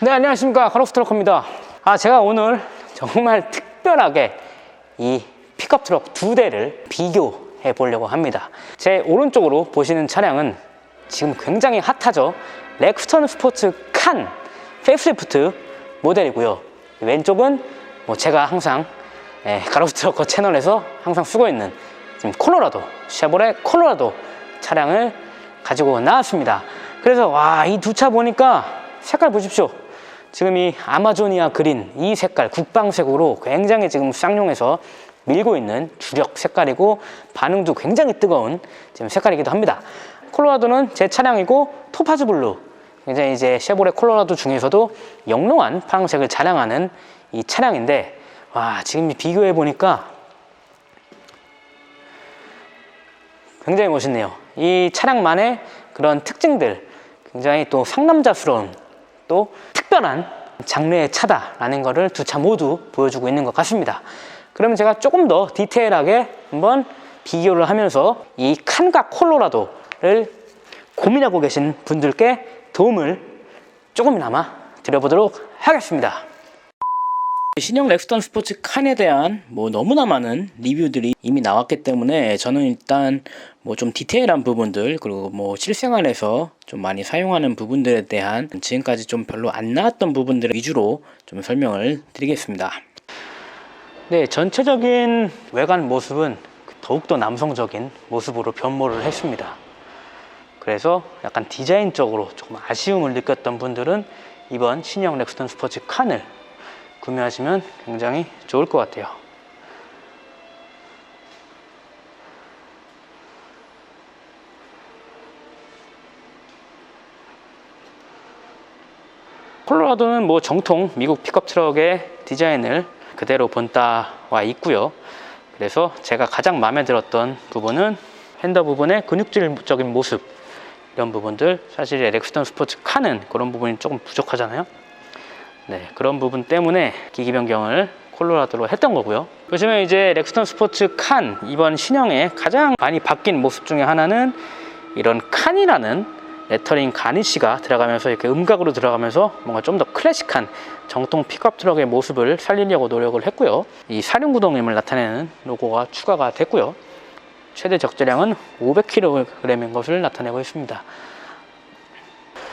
네, 안녕하십니까. 카로스 트럭커입니다. 아, 제가 오늘 정말 특별하게 이 픽업 트럭 두 대를 비교해 보려고 합니다. 제 오른쪽으로 보시는 차량은 지금 굉장히 핫하죠. 렉스턴 스포츠 칸 페이스리프트 모델이고요. 왼쪽은 뭐 제가 항상 예, 가로수 트럭커 채널에서 항상 쓰고 있는 지금 콜로라도 쉐보레 콜로라도 차량을 가지고 나왔습니다. 그래서 와 이 두 차 보니까 색깔 보십시오. 지금 이 아마조니아 그린 이 색깔 국방색으로 굉장히 지금 쌍용해서 밀고 있는 주력 색깔이고 반응도 굉장히 뜨거운 지금 색깔이기도 합니다. 콜로라도는 제 차량이고 토파즈 블루 굉장히 이제 쉐보레 콜로라도 중에서도 영롱한 파란색을 자랑하는 이 차량인데 와 지금 비교해 보니까 굉장히 멋있네요. 이 차량만의 그런 특징들 굉장히 또 상남자스러운 또 특별한 장르의 차다라는 것을 두 차 모두 보여주고 있는 것 같습니다. 그러면 제가 조금 더 디테일하게 한번 비교를 하면서 이 칸과 콜로라도를 고민하고 계신 분들께 도움을 조금이나마 드려보도록 하겠습니다. 신형 렉스턴 스포츠 칸에 대한 뭐 너무나 많은 리뷰들이 이미 나왔기 때문에 저는 일단 뭐 좀 디테일한 부분들 그리고 뭐 실생활에서 좀 많이 사용하는 부분들에 대한 지금까지 좀 별로 안 나왔던 부분들 위주로 좀 설명을 드리겠습니다. 네, 전체적인 외관 모습은 더욱더 남성적인 모습으로 변모를 했습니다. 그래서 약간 디자인적으로 조금 아쉬움을 느꼈던 분들은 이번 신형 렉스턴 스포츠 칸을 구매하시면 굉장히 좋을 것 같아요. 콜로라도는 뭐 정통 미국 픽업 트럭의 디자인을 그대로 본따와 있고요. 그래서 제가 가장 마음에 들었던 부분은 핸더 부분의 근육질적인 모습 이런 부분들 사실 렉스턴 스포츠 칸은 그런 부분이 조금 부족하잖아요. 네, 그런 부분 때문에 기기 변경을 콜로라도로 했던 거고요. 보시면 이제 렉스턴 스포츠 칸 이번 신형의 가장 많이 바뀐 모습 중에 하나는 이런 칸이라는 레터링 가니쉬가 들어가면서 이렇게 음각으로 들어가면서 뭔가 좀 더 클래식한 정통 픽업 트럭의 모습을 살리려고 노력을 했고요. 이 사륜구동임을 나타내는 로고가 추가가 됐고요. 최대 적재량은 500kg인 것을 나타내고 있습니다.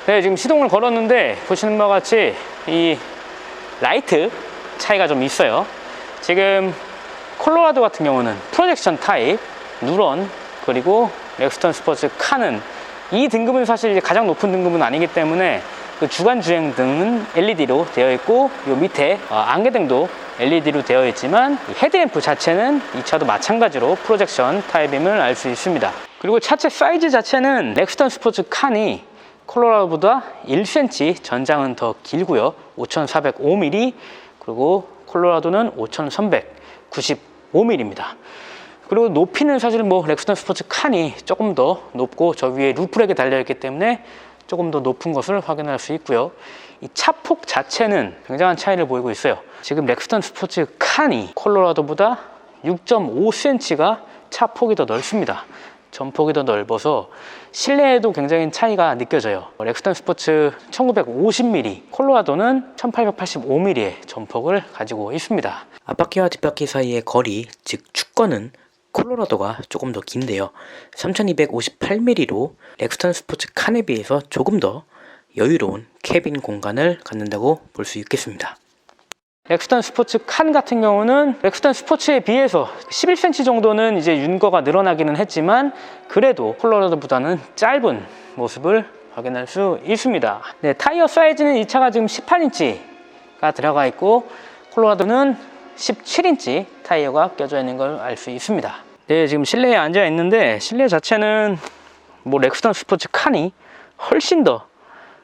네, 지금 시동을 걸었는데 보시는 바와 같이 이 라이트 차이가 좀 있어요. 지금 콜로라도 같은 경우는 프로젝션 타입, 누런, 그리고 렉스턴 스포츠 카는 이 등급은 사실 가장 높은 등급은 아니기 때문에 그 주간 주행 등은 LED로 되어 있고 요 밑에 어, 안개등도 LED로 되어 있지만 이 헤드램프 자체는 이 차도 마찬가지로 프로젝션 타입임을 알 수 있습니다. 그리고 차체 사이즈 자체는 렉스턴 스포츠 칸이 콜로라도보다 1cm 전장은 더 길고요. 5,405mm 그리고 콜로라도는 5,395mm입니다. 그리고 높이는 사실 뭐 렉스턴 스포츠 칸이 조금 더 높고 저 위에 루프렉이 달려있기 때문에 조금 더 높은 것을 확인할 수 있고요. 이 차폭 자체는 굉장한 차이를 보이고 있어요. 지금 렉스턴 스포츠 칸이 콜로라도보다 6.5cm가 차폭이 더 넓습니다. 전폭이 더 넓어서 실내에도 굉장히 차이가 느껴져요. 렉스턴 스포츠 1950mm, 콜로라도는 1885mm의 전폭을 가지고 있습니다. 앞바퀴와 뒷바퀴 사이의 거리, 즉 축거는 콜로라도가 조금 더 긴데요. 3258mm로 렉스턴 스포츠 칸에 비해서 조금 더 여유로운 캐빈 공간을 갖는다고 볼 수 있겠습니다. 렉스턴 스포츠 칸 같은 경우는 렉스턴 스포츠에 비해서 11cm 정도는 이제 윤거가 늘어나기는 했지만 그래도 콜로라도보다는 짧은 모습을 확인할 수 있습니다. 네, 타이어 사이즈는 이 차가 지금 18인치가 들어가 있고 콜로라도는 17인치 타이어가 껴져 있는 걸 알 수 있습니다. 네, 지금 실내에 앉아 있는데 실내 자체는 뭐 렉스턴 스포츠 칸이 훨씬 더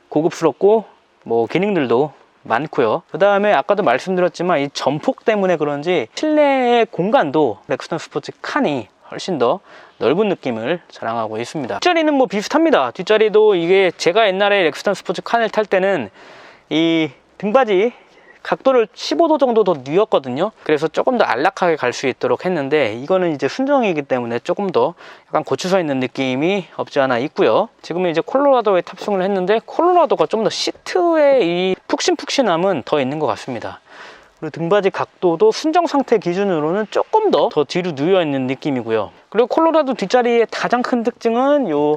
고급스럽고 뭐 기능들도 많고요. 그 다음에 아까도 말씀드렸지만 이 전폭 때문에 그런지 실내의 공간도 렉스턴 스포츠 칸이 훨씬 더 넓은 느낌을 자랑하고 있습니다. 뒷자리는 뭐 비슷합니다. 뒷자리도 이게 제가 옛날에 렉스턴 스포츠 칸을 탈 때는 이 등받이 각도를 15도 정도 더 뉘었거든요. 그래서 조금 더 안락하게 갈 수 있도록 했는데 이거는 이제 순정이기 때문에 조금 더 약간 고추서 있는 느낌이 없지 않아 있고요. 지금은 이제 콜로라도에 탑승을 했는데 콜로라도가 좀 더 시트의 이 푹신푹신함은 더 있는 것 같습니다. 그리고 등받이 각도도 순정 상태 기준으로는 조금 더 더 뒤로 누워 있는 느낌이고요. 그리고 콜로라도 뒷자리의 가장 큰 특징은 요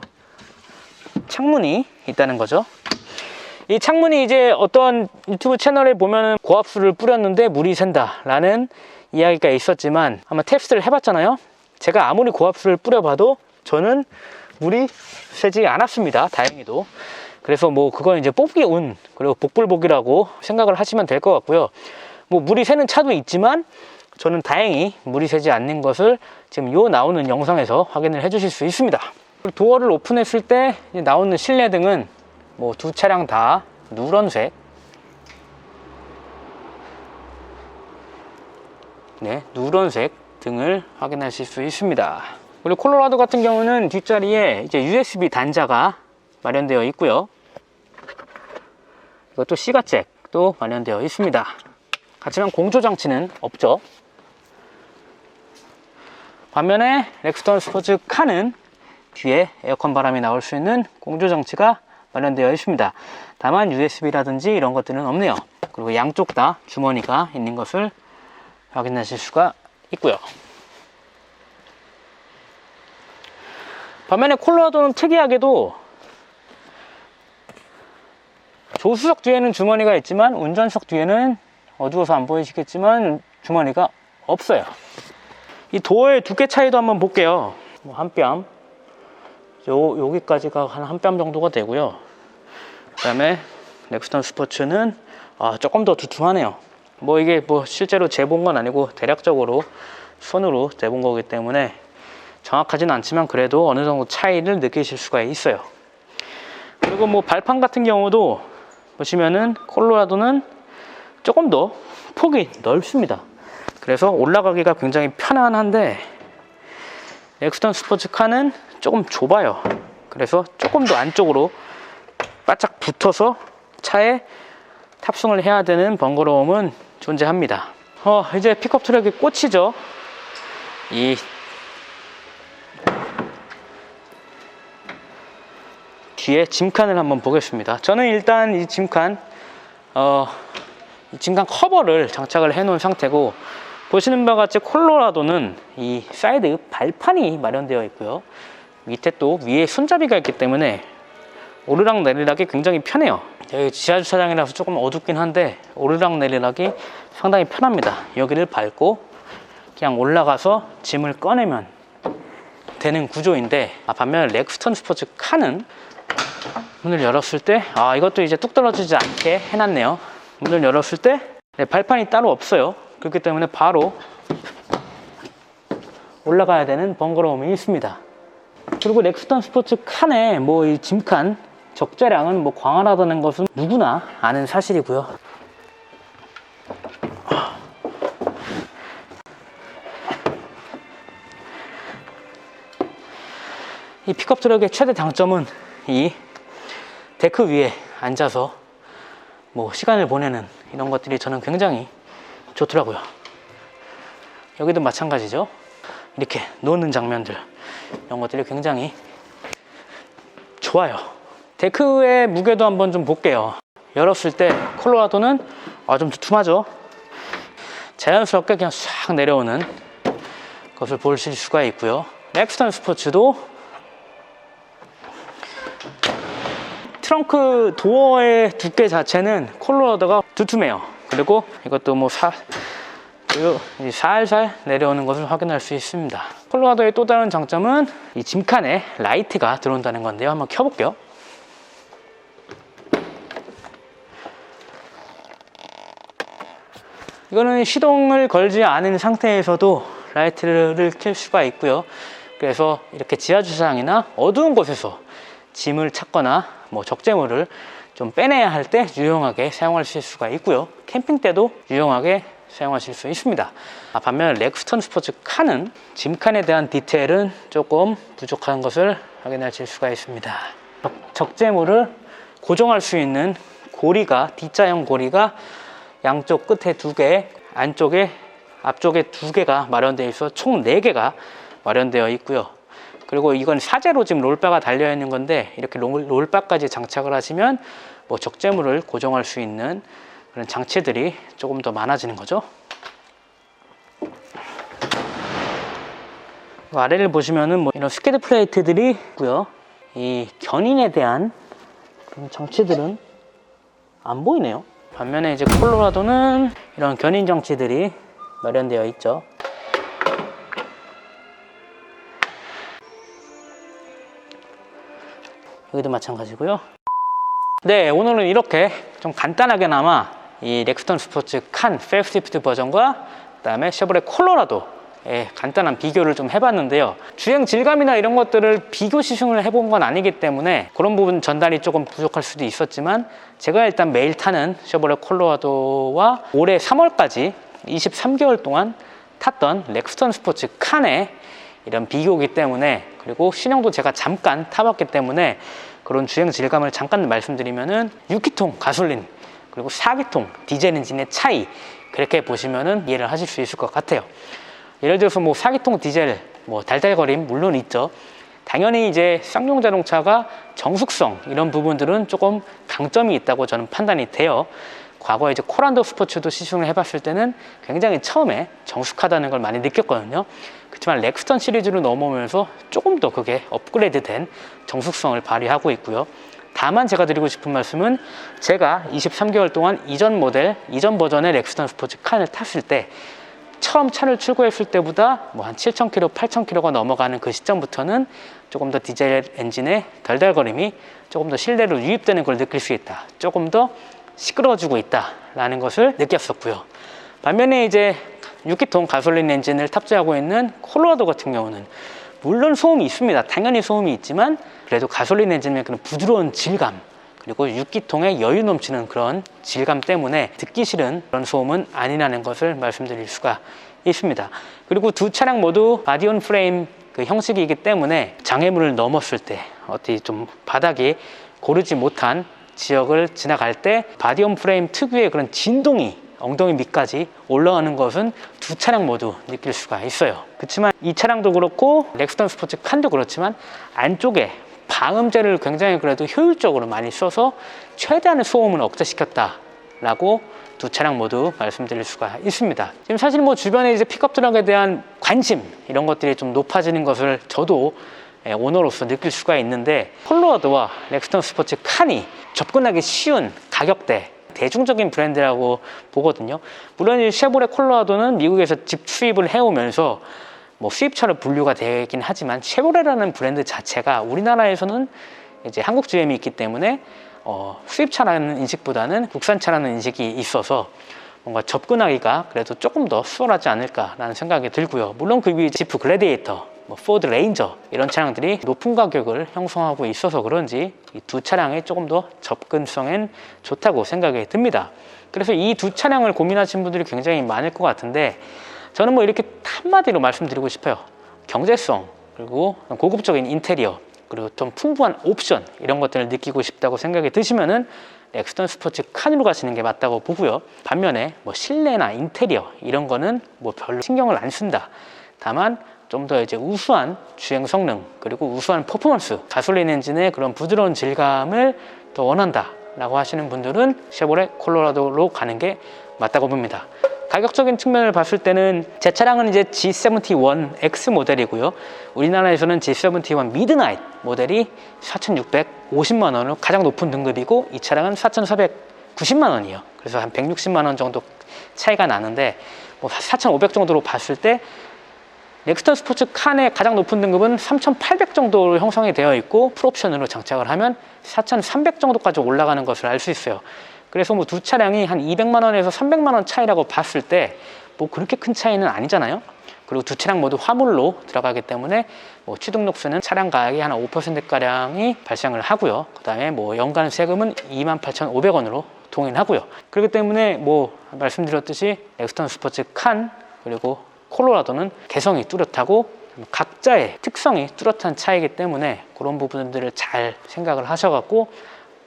창문이 있다는 거죠. 이 창문이 이제 어떤 유튜브 채널에 보면은 고압수를 뿌렸는데 물이 샌다 라는 이야기가 있었지만 아마 테스트를 해봤잖아요. 제가 아무리 고압수를 뿌려봐도 저는 물이 새지 않았습니다. 다행히도. 그래서 뭐 그건 이제 뽑기 운 그리고 복불복이라고 생각을 하시면 될 것 같고요. 뭐 물이 새는 차도 있지만 저는 다행히 물이 새지 않는 것을 지금 요 나오는 영상에서 확인을 해 주실 수 있습니다. 도어를 오픈했을 때 나오는 실내등은 뭐 두 차량 다 누런색 네, 누런색 등을 확인하실 수 있습니다. 그리고 콜로라도 같은 경우는 뒷자리에 이제 USB 단자가 마련되어 있고요. 이것도 시가잭도 마련되어 있습니다. 하지만 공조 장치는 없죠. 반면에 렉스턴 스포츠 카는 뒤에 에어컨 바람이 나올 수 있는 공조 장치가 마련되어 있습니다. 다만 USB라든지 이런 것들은 없네요. 그리고 양쪽 다 주머니가 있는 것을 확인하실 수가 있고요. 반면에 콜로라도는 특이하게도 조수석 뒤에는 주머니가 있지만 운전석 뒤에는 어두워서 안 보이시겠지만 주머니가 없어요. 이 도어의 두께 차이도 한번 볼게요. 뭐한 뼘. 요, 여기까지가 한한뼘 정도가 되고요. 그 다음에 넥스턴 스포츠는 아, 조금 더 두툼하네요. 뭐 이게 뭐 실제로 재본 건 아니고 대략적으로 손으로 재본 거기 때문에 정확하진 않지만 그래도 어느 정도 차이를 느끼실 수가 있어요. 그리고 뭐 발판 같은 경우도 보시면은 콜로라도는 조금 더 폭이 넓습니다. 그래서 올라가기가 굉장히 편안한데 엑스턴 스포츠카는 조금 좁아요. 그래서 조금 더 안쪽으로 바짝 붙어서 차에 탑승을 해야 되는 번거로움은 존재합니다. 어, 이제 픽업 트럭의 꽃이죠. 이 뒤에 짐칸을 한번 보겠습니다. 저는 일단 이 짐칸, 어, 이 짐칸 커버를 장착을 해 놓은 상태고, 보시는 바와 같이 콜로라도는 이 사이드 발판이 마련되어 있고요. 밑에 또 위에 손잡이가 있기 때문에 오르락 내리락이 굉장히 편해요. 여기 지하 주차장이라서 조금 어둡긴 한데 오르락 내리락이 상당히 편합니다. 여기를 밟고 그냥 올라가서 짐을 꺼내면 되는 구조인데 아, 반면 렉스턴 스포츠 카는 문을 열었을 때 아 이것도 이제 뚝 떨어지지 않게 해놨네요. 문을 열었을 때 네, 발판이 따로 없어요. 그렇기 때문에 바로 올라가야 되는 번거로움이 있습니다. 그리고 렉스턴 스포츠 칸의 뭐이 짐칸 적재량은 뭐 광활하다는 것은 누구나 아는 사실이고요. 이 픽업 트럭의 최대 장점은 이 데크 위에 앉아서 뭐 시간을 보내는 이런 것들이 저는 굉장히 좋더라고요. 여기도 마찬가지죠. 이렇게 노는 장면들 이런 것들이 굉장히 좋아요. 데크의 무게도 한번 좀 볼게요. 열었을 때 콜로라도는 아, 좀 두툼하죠. 자연스럽게 그냥 싹 내려오는 것을 보실 수가 있고요. 넥스턴 스포츠도 트렁크 도어의 두께 자체는 콜로라도가 두툼해요. 그리고 이것도 뭐 사, 살살 내려오는 것을 확인할 수 있습니다. 콜로라도의 또 다른 장점은 이 짐칸에 라이트가 들어온다는 건데요. 한번 켜볼게요. 이거는 시동을 걸지 않은 상태에서도 라이트를 켤 수가 있고요. 그래서 이렇게 지하 주차장이나 어두운 곳에서 짐을 찾거나 뭐 적재물을 좀 빼내야 할 때 유용하게 사용하실 수가 있고요. 캠핑 때도 유용하게 사용하실 수 있습니다. 아, 반면 렉스턴 스포츠 카는 짐칸에 대한 디테일은 조금 부족한 것을 확인하실 수가 있습니다. 적- 적재물을 고정할 수 있는 고리가 D자형 고리가 양쪽 끝에 두 개, 안쪽에 앞쪽에 두 개가 마련되어 있어 총 네 개가 마련되어 있고요. 그리고 이건 사제로 지금 롤바가 달려 있는 건데 이렇게 롤- 롤바까지 장착을 하시면 뭐 적재물을 고정할 수 있는 그런 장치들이 조금 더 많아지는 거죠. 그 아래를 보시면은 뭐 이런 스케드 플레이트들이 있고요. 이 견인에 대한 그런 장치들은 안 보이네요. 반면에 이제 콜로라도는 이런 견인 장치들이 마련되어 있죠. 여기도 마찬가지고요. 네, 오늘은 이렇게 좀 간단하게나마 이 렉스턴 스포츠 칸 페이스리프트 버전과 그다음에 쉐보레 콜로라도 의 간단한 비교를 좀 해봤는데요. 주행 질감이나 이런 것들을 비교 시승을 해본 건 아니기 때문에 그런 부분 전달이 조금 부족할 수도 있었지만 제가 일단 매일 타는 쉐보레 콜로라도와 올해 3월까지 23개월 동안 탔던 렉스턴 스포츠 칸의 이런 비교기 때문에 그리고 신형도 제가 잠깐 타봤기 때문에 그런 주행 질감을 잠깐 말씀드리면은 6기통 가솔린 그리고 4기통 디젤 엔진의 차이 그렇게 보시면은 이해를 하실 수 있을 것 같아요. 예를 들어서 뭐 4기통 디젤 뭐 달달거림 물론 있죠. 당연히 이제 쌍용 자동차가 정숙성 이런 부분들은 조금 강점이 있다고 저는 판단이 돼요. 과거에 이제 코란도 스포츠도 시승을 해봤을 때는 굉장히 처음에 정숙하다는 걸 많이 느꼈거든요. 그렇지만 렉스턴 시리즈로 넘어오면서 조금 더 그게 업그레이드된 정숙성을 발휘하고 있고요. 다만 제가 드리고 싶은 말씀은 제가 23개월 동안 이전 모델, 이전 버전의 렉스턴 스포츠 칸을 탔을 때 처음 차를 출고했을 때보다 뭐 한 7,000km, 8,000km가 넘어가는 그 시점부터는 조금 더 디젤 엔진의 덜덜거림이 조금 더 실내로 유입되는 걸 느낄 수 있다. 조금 더 시끄러워지고 있다라는 것을 느꼈었고요. 반면에 이제 6기통 가솔린 엔진을 탑재하고 있는 콜로라도 같은 경우는 물론 소음이 있습니다. 당연히 소음이 있지만 그래도 가솔린 엔진의 그런 부드러운 질감 그리고 6기통의 여유 넘치는 그런 질감 때문에 듣기 싫은 그런 소음은 아니라는 것을 말씀드릴 수가 있습니다. 그리고 두 차량 모두 바디온 프레임 그 형식이기 때문에 장애물을 넘었을 때 어디 좀 바닥이 고르지 못한 지역을 지나갈 때 바디온 프레임 특유의 그런 진동이 엉덩이 밑까지 올라가는 것은 두 차량 모두 느낄 수가 있어요. 그렇지만 이 차량도 그렇고 렉스턴 스포츠 칸도 그렇지만 안쪽에 방음제를 굉장히 그래도 효율적으로 많이 써서 최대한의 소음을 억제시켰다라고 두 차량 모두 말씀드릴 수가 있습니다. 지금 사실 뭐 주변에 이제 픽업 트럭에 대한 관심 이런 것들이 좀 높아지는 것을 저도 예, 오너로서 느낄 수가 있는데 콜로라도와 렉스턴 스포츠 칸이 접근하기 쉬운 가격대 대중적인 브랜드라고 보거든요. 물론 이 쉐보레 콜로라도는 미국에서 집 수입을 해오면서 뭐 수입차로 분류가 되긴 하지만 쉐보레라는 브랜드 자체가 우리나라에서는 이제 한국 GM이 있기 때문에 어, 수입차라는 인식보다는 국산차라는 인식이 있어서 뭔가 접근하기가 그래도 조금 더 수월하지 않을까라는 생각이 들고요. 물론 그 위에 지프 글래디에이터, 뭐 포드 레인저 이런 차량들이 높은 가격을 형성하고 있어서 그런지 이 두 차량이 조금 더 접근성엔 좋다고 생각이 듭니다. 그래서 이 두 차량을 고민하신 분들이 굉장히 많을 것 같은데 저는 뭐 이렇게 한마디로 말씀드리고 싶어요. 경제성 그리고 고급적인 인테리어 그리고 좀 풍부한 옵션 이런 것들을 느끼고 싶다고 생각이 드시면은 엑스턴 스포츠 칸으로 가시는 게 맞다고 보고요. 반면에 뭐 실내나 인테리어 이런 거는 뭐 별로 신경을 안 쓴다. 다만 좀 더 이제 우수한 주행 성능 그리고 우수한 퍼포먼스 가솔린 엔진의 그런 부드러운 질감을 더 원한다 라고 하시는 분들은 쉐보레 콜로라도로 가는 게 맞다고 봅니다. 가격적인 측면을 봤을 때는 제 차량은 이제 G71X 모델이고요. 우리나라에서는 G71 미드나잇 모델이 4,650만 원으로 가장 높은 등급이고 이 차량은 4,490만 원이에요. 그래서 한 160만 원 정도 차이가 나는데 뭐 4,500 정도로 봤을 때 넥스턴 스포츠 칸의 가장 높은 등급은 3,800 정도로 형성이 되어 있고 풀옵션으로 장착을 하면 4,300 정도까지 올라가는 것을 알 수 있어요. 그래서 뭐 두 차량이 한 200만 원에서 300만 원 차이라고 봤을 때 뭐 그렇게 큰 차이는 아니잖아요. 그리고 두 차량 모두 화물로 들어가기 때문에 뭐 취등록세는 차량 가격이 한5% 가량이 발생을 하고요. 그 다음에 뭐 연간 세금은 28,500원으로 동일하고요. 그렇기 때문에 뭐 말씀드렸듯이 엑스턴 스포츠 칸 그리고 콜로라도는 개성이 뚜렷하고 각자의 특성이 뚜렷한 차이기 때문에 그런 부분들을 잘 생각을 하셔갖고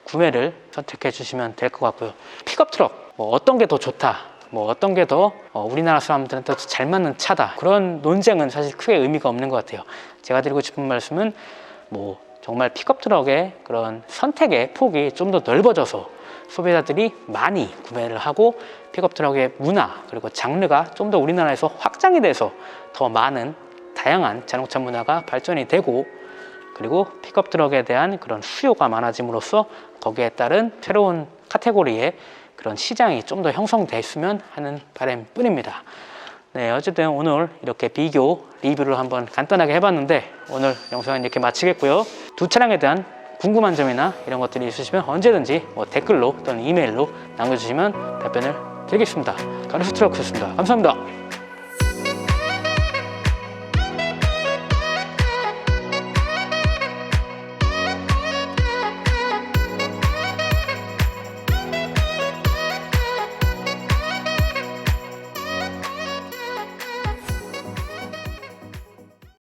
구매를 선택해 주시면 될 것 같고요. 픽업 트럭 뭐 어떤 게 더 좋다, 뭐 어떤 게 더 우리나라 사람들한테 더잘 맞는 차다 그런 논쟁은 사실 크게 의미가 없는 것 같아요. 제가 드리고 싶은 말씀은 뭐 정말 픽업 트럭의 그런 선택의 폭이 좀 더 넓어져서 소비자들이 많이 구매를 하고 픽업 트럭의 문화 그리고 장르가 좀 더 우리나라에서 확장이 돼서 더 많은 다양한 자동차 문화가 발전이 되고 그리고 픽업 트럭에 대한 그런 수요가 많아짐으로써 거기에 따른 새로운 카테고리의 그런 시장이 좀 더 형성됐으면 하는 바람뿐입니다. 네, 어쨌든 오늘 이렇게 비교 리뷰를 한번 간단하게 해봤는데 오늘 영상은 이렇게 마치겠고요. 두 차량에 대한 궁금한 점이나 이런 것들이 있으시면 언제든지 뭐 댓글로 또는 이메일로 남겨주시면 답변을 드리겠습니다. 가르스 트럭스였습니다. 감사합니다.